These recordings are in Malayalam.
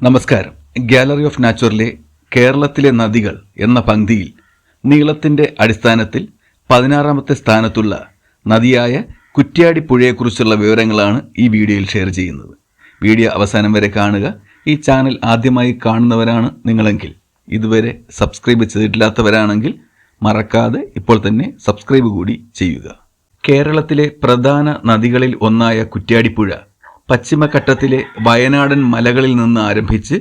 നമസ്കാരം. ഗാലറി ഓഫ് നാച്ചുറലിലെ കേരളത്തിലെ നദികൾ എന്ന പങ്ക്തിയിൽ നീളത്തിന്റെ അടിസ്ഥാനത്തിൽ പതിനാറാമത്തെ സ്ഥാനത്തുള്ള നദിയായ കുറ്റ്യാടി പുഴയെക്കുറിച്ചുള്ള വിവരങ്ങളാണ് ഈ വീഡിയോയിൽ ഷെയർ ചെയ്യുന്നത്. വീഡിയോ അവസാനം വരെ കാണുക. ഈ ചാനൽ ആദ്യമായി കാണുന്നവരാണ് നിങ്ങളെങ്കിൽ ഇതുവരെ സബ്സ്ക്രൈബ് ചെയ്തിട്ടില്ലാത്തവരാണെങ്കിൽ മറക്കാതെ ഇപ്പോൾ തന്നെ സബ്സ്ക്രൈബ് കൂടി ചെയ്യുക. കേരളത്തിലെ പ്രധാന നദികളിൽ ഒന്നായ കുറ്റ്യാടിപ്പുഴ പശ്ചിമഘട്ടത്തിലെ വയനാടൻ മലകളിൽ നിന്ന് ആരംഭിച്ച്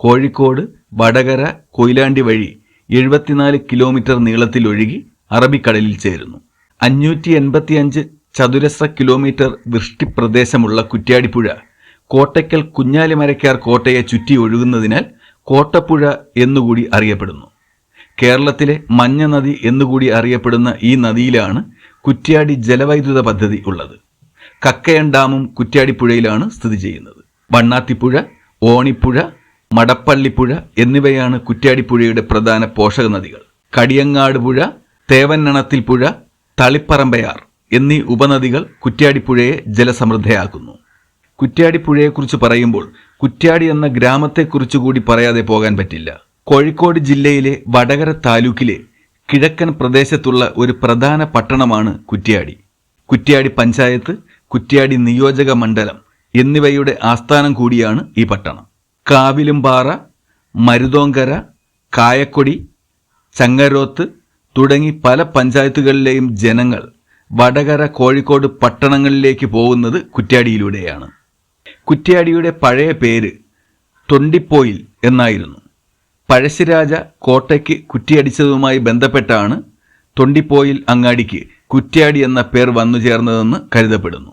കോഴിക്കോട് വടകര കൊയിലാണ്ടി വഴി എഴുപത്തിനാല് കിലോമീറ്റർ നീളത്തിൽ ഒഴുകി അറബിക്കടലിൽ ചേരുന്നു. അഞ്ഞൂറ്റി എൺപത്തിയഞ്ച് ചതുരശ്ര കിലോമീറ്റർ വൃഷ്ടിപ്രദേശമുള്ള കുറ്റ്യാടിപ്പുഴ കോട്ടയ്ക്കൽ കുഞ്ഞാലിമരക്കാർ കോട്ടയെ ചുറ്റി ഒഴുകുന്നതിനാൽ കോട്ടപ്പുഴ എന്നുകൂടി അറിയപ്പെടുന്നു. കേരളത്തിലെ മഞ്ഞ നദി എന്നുകൂടി അറിയപ്പെടുന്ന ഈ നദിയിലാണ് കുറ്റ്യാടി ജലവൈദ്യുത പദ്ധതി ഉള്ളത്. കക്കയൻ ഡാമും കുറ്റ്യാടിപ്പുഴയിലാണ് സ്ഥിതി ചെയ്യുന്നത്. വണ്ണാത്തിപ്പുഴ ഓണിപ്പുഴ മടപ്പള്ളിപ്പുഴ എന്നിവയാണ് കുറ്റ്യാടിപ്പുഴയുടെ പ്രധാന പോഷക നദികൾ കടിയങ്ങാട് പുഴ തേവന്നണത്തിൽ പുഴ തളിപ്പറമ്പയാർ എന്നീ ഉപനദികൾ കുറ്റ്യാടിപ്പുഴയെ ജലസമൃദ്ധയാക്കുന്നു. കുറ്റ്യാടിപ്പുഴയെക്കുറിച്ച് പറയുമ്പോൾ കുറ്റ്യാടി എന്ന ഗ്രാമത്തെക്കുറിച്ച് കൂടി പറയാതെ പോകാൻ പറ്റില്ല. കോഴിക്കോട് ജില്ലയിലെ വടകര താലൂക്കിലെ കിഴക്കൻ പ്രദേശത്തുള്ള ഒരു പ്രധാന പട്ടണമാണ് കുറ്റ്യാടി. കുറ്റ്യാടി പഞ്ചായത്ത് കുറ്റ്യാടി നിയോജക മണ്ഡലം എന്നിവയുടെ ആസ്ഥാനം കൂടിയാണ് ഈ പട്ടണം. കാവിലുംപാറ മരുതോങ്കര കായക്കൊടി ചങ്ങരോത്ത് തുടങ്ങി പല പഞ്ചായത്തുകളിലെയും ജനങ്ങൾ വടകര കോഴിക്കോട് പട്ടണങ്ങളിലേക്ക് പോകുന്നത് കുറ്റ്യാടിയിലൂടെയാണ്. കുറ്റ്യാടിയുടെ പഴയ പേര് തൊണ്ടിപ്പോയിൽ എന്നായിരുന്നു. പഴശ്ശിരാജ കോട്ടയ്ക്ക് കുറ്റിയടിച്ചതുമായി ബന്ധപ്പെട്ടാണ് തൊണ്ടിപ്പോയിൽ അങ്ങാടിക്ക് കുറ്റ്യാടി എന്ന പേർ വന്നു ചേർന്നതെന്ന് കരുതപ്പെടുന്നു.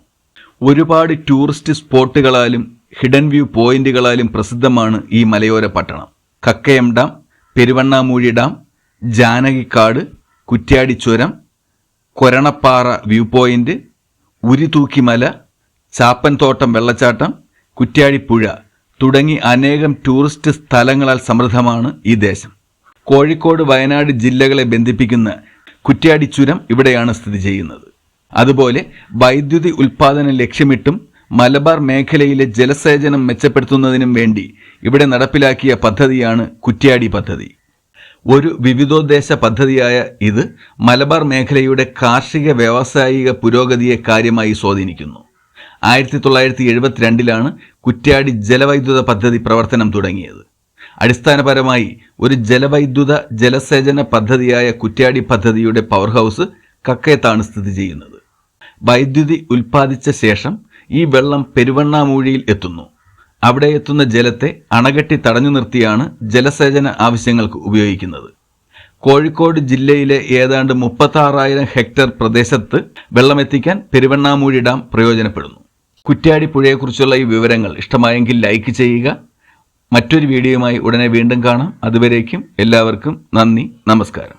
ഒരുപാട് ടൂറിസ്റ്റ് സ്പോട്ടുകളാലും ഹിഡൻ വ്യൂ പോയിന്റുകളാലും പ്രസിദ്ധമാണ് ഈ മലയോര പട്ടണം. കക്കയം ഡാം പെരുവണ്ണാമൂഴി ഡാം ജാനകിക്കാട് കുറ്റ്യാടി ചുരം കൊരണപ്പാറ വ്യൂ പോയിന്റ് ഉരിതൂക്കിമല ചാപ്പൻതോട്ടം വെള്ളച്ചാട്ടം കുറ്റ്യാടിപ്പുഴ തുടങ്ങി അനേകം ടൂറിസ്റ്റ് സ്ഥലങ്ങളാൽ സമൃദ്ധമാണ് ഈ ദേശം. കോഴിക്കോട് വയനാട് ജില്ലകളെ ബന്ധിപ്പിക്കുന്ന കുറ്റ്യാടി ചുരം ഇവിടെയാണ് സ്ഥിതി ചെയ്യുന്നത്. അതുപോലെ വൈദ്യുതി ഉൽപാദനം ലക്ഷ്യമിട്ടും മലബാർ മേഖലയിലെ ജലസേചനം മെച്ചപ്പെടുത്തുന്നതിനും വേണ്ടി ഇവിടെ നടപ്പിലാക്കിയ പദ്ധതിയാണ് കുറ്റ്യാടി പദ്ധതി. ഒരു വിവിധോദ്ദേശ പദ്ധതിയായ ഇത് മലബാർ മേഖലയുടെ കാർഷിക വ്യാവസായിക പുരോഗതിയെ കാര്യമായി സ്വാധീനിക്കുന്നു. ആയിരത്തി തൊള്ളായിരത്തി എഴുപത്തിരണ്ടിലാണ് കുറ്റ്യാടി ജലവൈദ്യുത പദ്ധതി പ്രവർത്തനം തുടങ്ങിയത്. അടിസ്ഥാനപരമായി ഒരു ജലവൈദ്യുത ജലസേചന പദ്ധതിയായ കുറ്റ്യാടി പദ്ധതിയുടെ പവർ ഹൗസ് കക്കയത്താണ് സ്ഥിതി ചെയ്യുന്നത്. വൈദ്യുതി ഉൽപ്പാദിച്ച ശേഷം ഈ വെള്ളം പെരുവണ്ണാമൂഴിയിൽ എത്തുന്നു. അവിടെ എത്തുന്ന ജലത്തെ അണകെട്ടി തടഞ്ഞു നിർത്തിയാണ് ജലസേചന ആവശ്യങ്ങൾക്ക് ഉപയോഗിക്കുന്നത്. കോഴിക്കോട് ജില്ലയിലെ ഏതാണ്ട് മുപ്പത്താറായിരം ഹെക്ടർ പ്രദേശത്ത് വെള്ളമെത്തിക്കാൻ പെരുവണ്ണാമൂഴി ഡാം പ്രയോജനപ്പെടുന്നു. കുറ്റ്യാടി പുഴയെക്കുറിച്ചുള്ള ഈ വിവരങ്ങൾ ഇഷ്ടമായെങ്കിൽ ലൈക്ക് ചെയ്യുക. മറ്റൊരു വീഡിയോയുമായി ഉടനെ വീണ്ടും കാണാം. അതുവരേക്കും എല്ലാവർക്കും നന്ദി നമസ്കാരം.